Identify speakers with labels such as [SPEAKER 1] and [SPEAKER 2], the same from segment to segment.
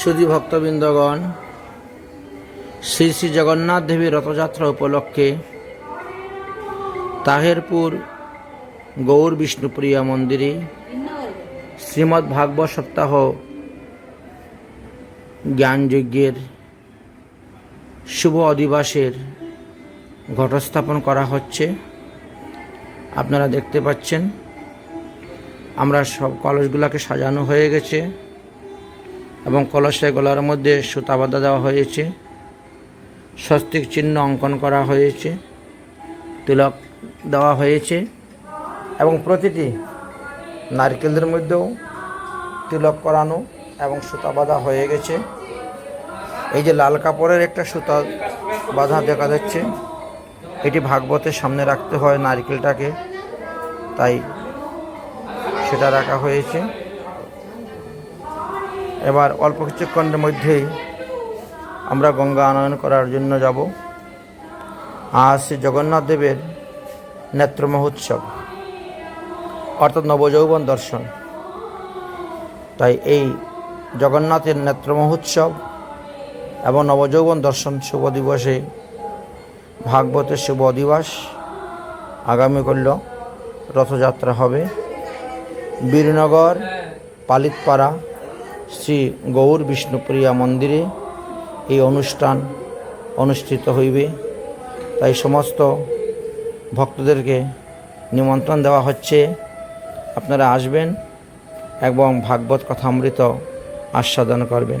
[SPEAKER 1] সুধী ভক্তবৃন্দগণ, শ্রী শ্রী জগন্নাথ দেবীর রথযাত্রা উপলক্ষে তাহেরপুর গৌর বিষ্ণুপ্রিয়া মন্দিরে শ্রীমদ্ ভাগবত সপ্তাহ জ্ঞানযজ্ঞের শুভ অধিবাসের ঘটস্থাপন করা হচ্ছে। আপনারা দেখতে পাচ্ছেন, আমরা সব কলেজগুলোকে সাজানো হয়ে গেছে। এবং কলসের গলার মধ্যে সুতা বাঁধা দেওয়া হয়েছে। স্বস্তিক চিহ্ন অঙ্কন করা হয়েছে। তিলক দেওয়া হয়েছে। এবং প্রতিটি নারকেলের মধ্যেও তিলক করানো এবং সুতা বাঁধা হয়ে গেছে। এই যে লাল কাপড়ের একটা সুতা বাঁধা দেখা যাচ্ছে। এটি ভাগবতের সামনে রাখতে হয় নারকেলটাকে। তাই সেটা রাখা হয়েছে। এবার অল্প কিছুক্ষণের মধ্যেই আমরা গঙ্গা আনয়ন করার জন্য যাব। আর শ্রী জগন্নাথ দেবের নেত্র মহোৎসব, অর্থাৎ নবযৌবন দর্শন। তাই এই জগন্নাথের নেত্র মহোৎসব এবং নবযৌবন দর্শন শুভ দিবসে ভাগবতের শুভ দিবস আগামী করল রথযাত্রা হবে। বীরনগর, পালিতপাড়া শ্রী গৌর বিষ্ণুপ্রিয়া মন্দিরে এই অনুষ্ঠান অনুষ্ঠিত হইবে। তাই সমস্ত ভক্তদেরকে নিমন্ত্রণ দেওয়া হচ্ছে। আপনারা আসবেন এবং ভাগবত কথামৃত আস্বাদন করবেন।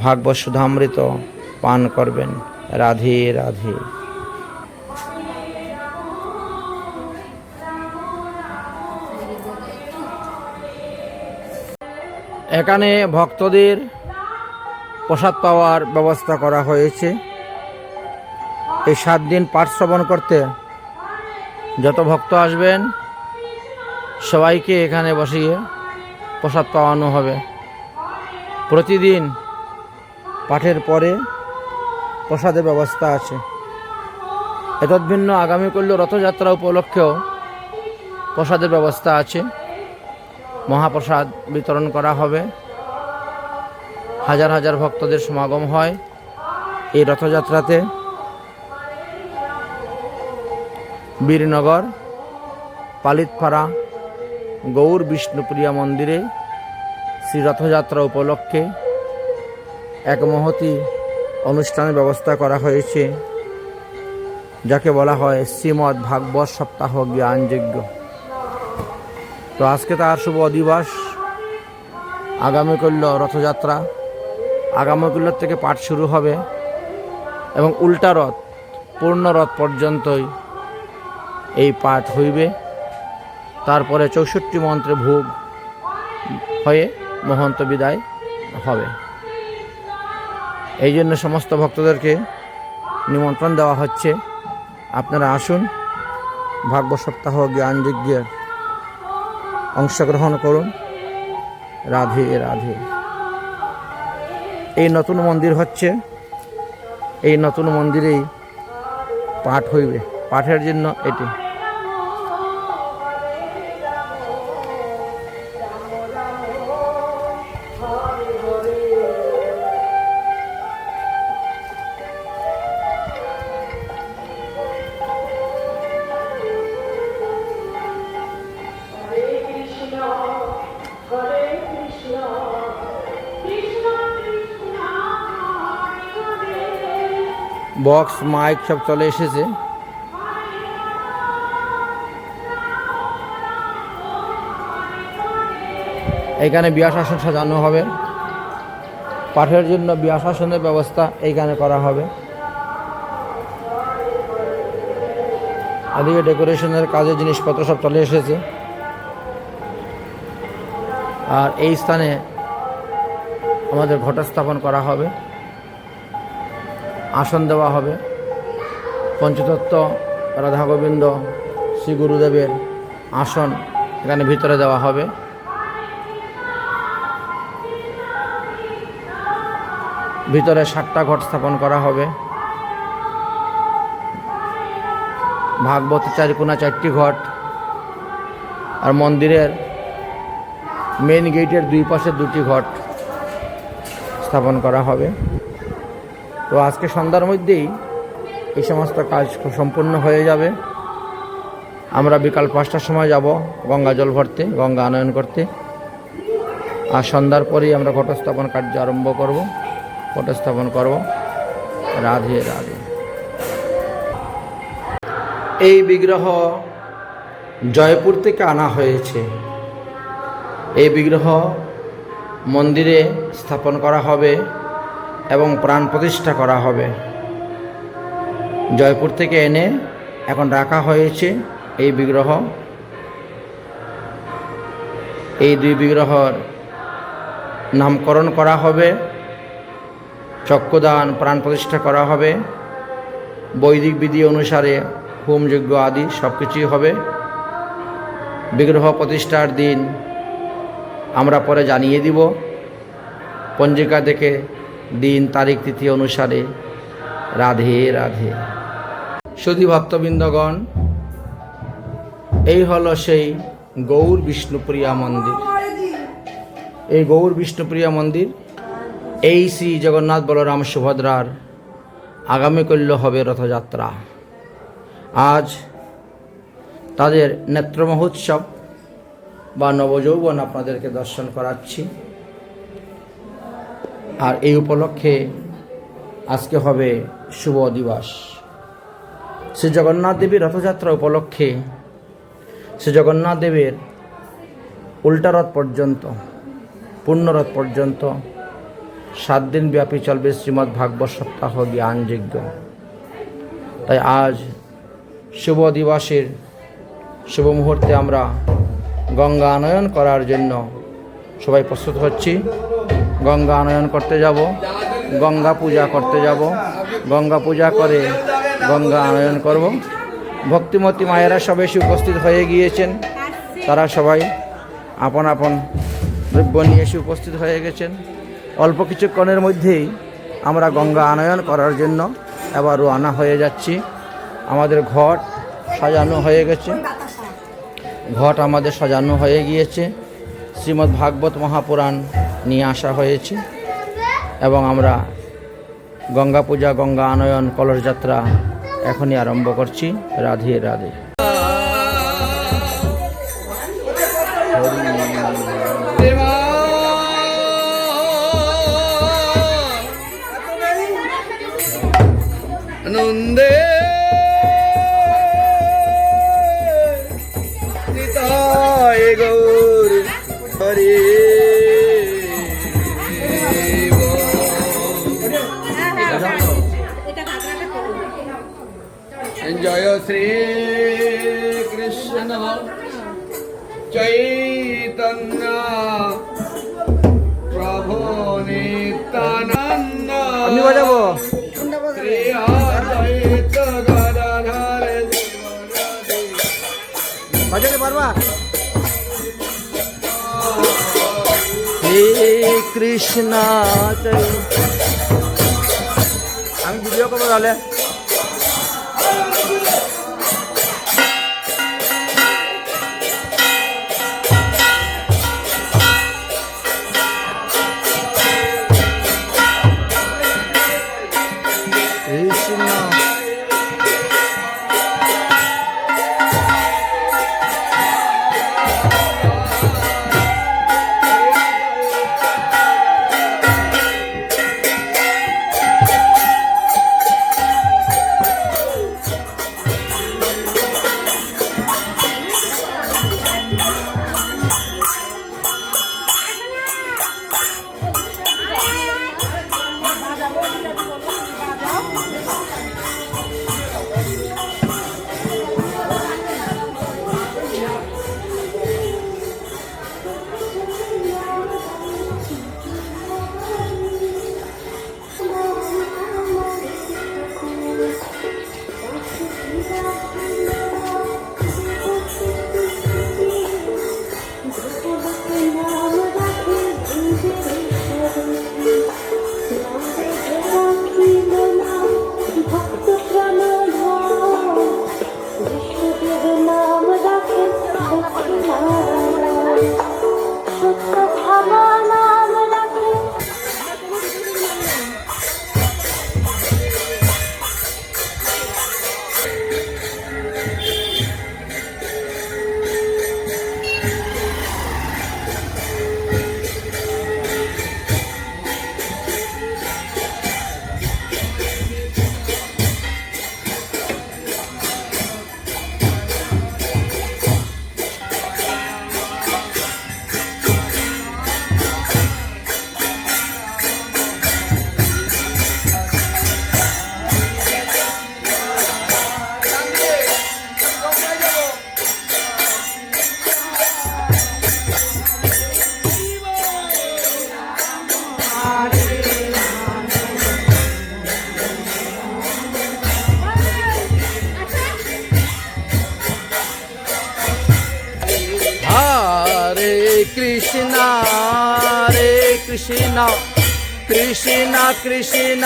[SPEAKER 1] ভাগবত সুধামৃত পান করবেন। রাধে রাধে। এখানে ভক্তদের প্রসাদ পাওয়ার ব্যবস্থা করা হয়েছে। এই সাত দিন পাঠ শ্রবণ করতে যত ভক্ত আসবেন, সবাইকে এখানে বসিয়ে প্রসাদ পাওয়ানো হবে। প্রতিদিন পাঠের পরে প্রসাদের ব্যবস্থা আছে। এতদ্ভিন্ন আগামী রথযাত্রা উপলক্ষেও প্রসাদের ব্যবস্থা আছে। মহাপ্রসাদ বিতরণ করা হবে। হাজার হাজার ভক্তদের সমাগম হয় এই রথযাত্রাতে। বীরনগর, পালিতপাড়া, গৌর বিষ্ণুপ্রিয়া মন্দিরে শ্রী রথযাত্রা উপলক্ষে এক মহতি অনুষ্ঠানের ব্যবস্থা করা হয়েছে, যাকে বলা হয় শ্রীমদ্ ভাগবত সপ্তাহ জ্ঞানযজ্ঞ। তো আজকে তার শুভ অধিবাস। আগামী করল রথযাত্রা। আগামী থেকে পাঠ শুরু হবে এবং উল্টা রথ, পূর্ণ রথ পর্যন্তই এই পাঠ হইবে। তারপরে চৌষট্টি মন্ত্রে ভোগ হয়ে মহন্ত বিদায় হবে। এই জন্য সমস্ত ভক্তদেরকে নিমন্ত্রণ দেওয়া হচ্ছে। আপনারা আসুন। ভাগ্য সপ্তাহ জ্ঞানযজ্ঞের অংশগ্রহণ করুন। রাধে রাধে। এই নতুন মন্দির হচ্ছে, এই নতুন মন্দিরেই পাঠ হইবে। পাঠের জন্য এটি। বক্স, মাইক সব চলে এসেছে। এখানে বিয়াস আসন সাজানো হবে। পাঠের জন্য বিয়াস আসনের ব্যবস্থা এইখানে করা হবে। এদিকে ডেকোরেশনের কাজের জিনিসপত্র সব চলে এসেছে। আর এই স্থানে আমাদের ঘটস্থাপন করা হবে। আসন দেওয়া হবে। পঞ্চতত্ত্ব রাধা গোবিন্দ শ্রী গুরুদেবের আসন এখানে ভিতরে দেওয়া হবে। ভিতরে সাতটা ঘট স্থাপন করা হবে। ভাগবত চারিকোনা চারটি ঘট। আর মন্দিরের মেন গেটের দুই পাশে দুটি ঘট স্থাপন করা হবে। তো আজকে সন্ধ্যার মধ্যেই এই সমস্ত কাজ সম্পূর্ণ হয়ে যাবে। আমরা বিকাল পাঁচটার সময় যাব গঙ্গা জল ভরতে, গঙ্গা আনয়ন করতে। আর সন্ধ্যার পরেই আমরা ঘটস্থাপন কার্য আরম্ভ করব, ঘটস্থাপন করব। রাধে রাধে। এই বিগ্রহ জয়পুর থেকে আনা হয়েছে। এই বিগ্রহ মন্দিরে স্থাপন করা হবে এবং প্রাণ প্রতিষ্ঠা করা হবে। জয়পুর থেকে এনে এখন রাখা হয়েছে এই বিগ্রহ। এই দুই বিগ্রহর নামকরণ করা হবে। চক্ষুদান প্রাণ প্রতিষ্ঠা করা হবে। বৈদিক বিধি অনুসারে হোমযজ্ঞ আদি সব কিছুই হবে। বিগ্রহ প্রতিষ্ঠার দিন আমরা পরে জানিয়ে দিব। পঞ্জিকা থেকে দিন, তারিখ, তিথি অনুসারে রাধে রাধে। সুধী ভক্তবৃন্দগণ, এই হলো সেই গৌর বিষ্ণুপ্রিয়া মন্দির। এই গৌর বিষ্ণুপ্রিয়া মন্দির, এই শ্রী জগন্নাথ বলরাম সুভদ্রার আগামী কল্য হবে রথযাত্রা। আজ তাদের নেত্র মহোৎসব বা নবযৌবন আপনাদেরকে দর্শন করাচ্ছি। আর এই উপলক্ষে আজকে হবে শুভ দিবস। শ্রী জগন্নাথ দেবীর রথযাত্রা উপলক্ষে শ্রী জগন্নাথ দেবের উল্টারথ পর্যন্ত পূর্ণরথ পর্যন্ত সাত দিন ব্যাপী চলবে শ্রীমদ্ ভাগবত সপ্তাহ জ্ঞানযজ্ঞ তাই আজ শুভ দিবসের শুভ মুহূর্তে আমরা গঙ্গা আনয়ন করার জন্য সবাই প্রস্তুত হচ্ছি। গঙ্গা আনয়ন করতে যাব, গঙ্গা পূজা করতে যাব, গঙ্গা পূজা করে গঙ্গা আনয়ন করব। ভক্তিমতী মায়েরা সবাই উপস্থিত হয়ে গিয়েছেন। তারা সবাই আপন আপন দ্রব্য নিয়ে এসে উপস্থিত হয়ে গেছেন। অল্প কিছুক্ষণের মধ্যেই আমরা গঙ্গা আনয়ন করার জন্য এবার রওনা হয়ে যাচ্ছি। আমাদের ঘট সাজানো হয়ে গেছে। ঘট আমাদের সাজানো হয়ে গিয়েছে। শ্রীমদ্ ভাগবত মহাপুরাণ নিয়ে আসা হয়েছে। এবং আমরা গঙ্গা পূজা, গঙ্গা আনয়ন, কলস যাত্রা এখনই আরম্ভ করছি। রাধে রাধে।
[SPEAKER 2] জয় শ্রী কৃষ্ণ চৈতন্য প্রভু নিত্যানন্দ।
[SPEAKER 1] আমি বাজাবো।
[SPEAKER 2] শ্রী অদ্বৈত গদাধর
[SPEAKER 1] বাজাতে পারবা হে কৃষ্ণ আমি ভিডিও করব তাহলে। কৃষ্ণ কৃষ্ণ কৃষ্ণ,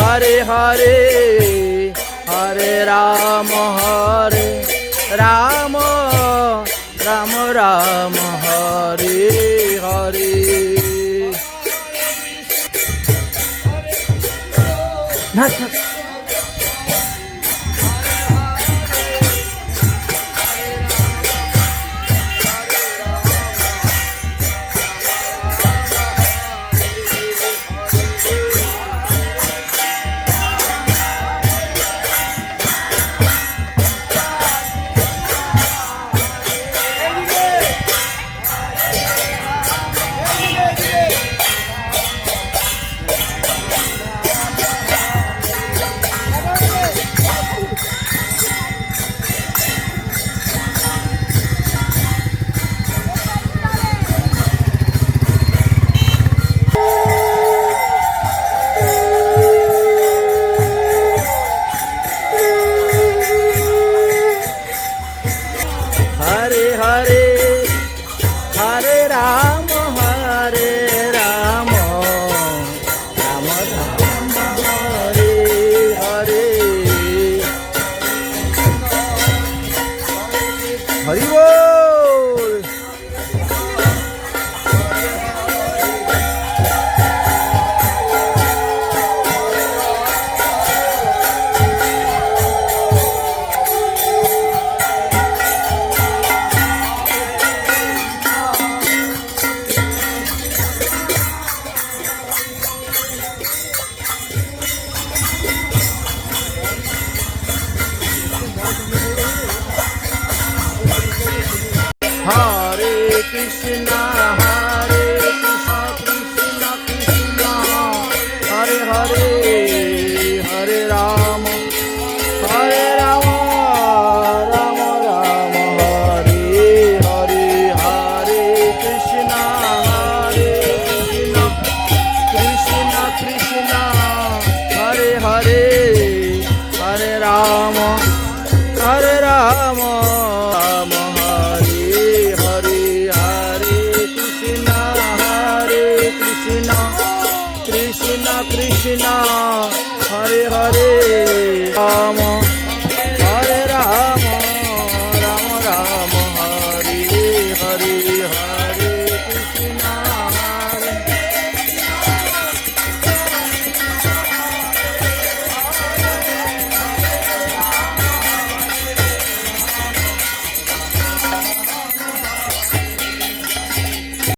[SPEAKER 1] হরে হরে হরে রাম হরে রাম রাম রাম, হরে হরে। না না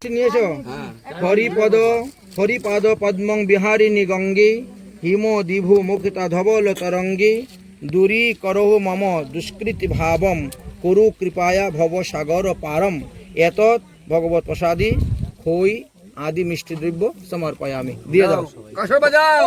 [SPEAKER 1] নিয়েছো হরিপদ হরিপাদ পদ্মং বিহারিণী গঙ্গে হিম দিভু মুখিতা ধবল তরঙ্গে দূরী করহ মম দুষ্কৃতি ভাবম কুরু কৃপায়া ভব সাগর পারম এতৎ ভগবত প্রসাদী হই আদি মিষ্টি দ্রব্য সমর্পয়ামি দিয়ে দাও
[SPEAKER 2] বাজাও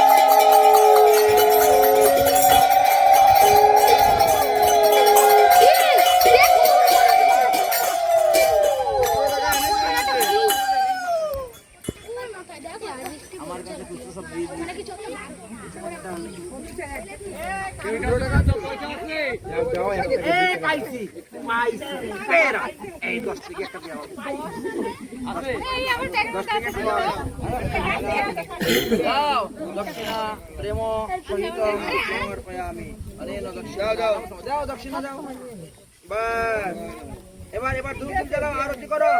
[SPEAKER 1] প্রেম সহিত সমর্পয়ামি অনেন দক্ষিণা দাও দাও দক্ষিণা দাও বাস এবার এবার ধূপ ধূপ জ্বালাও আরতি করো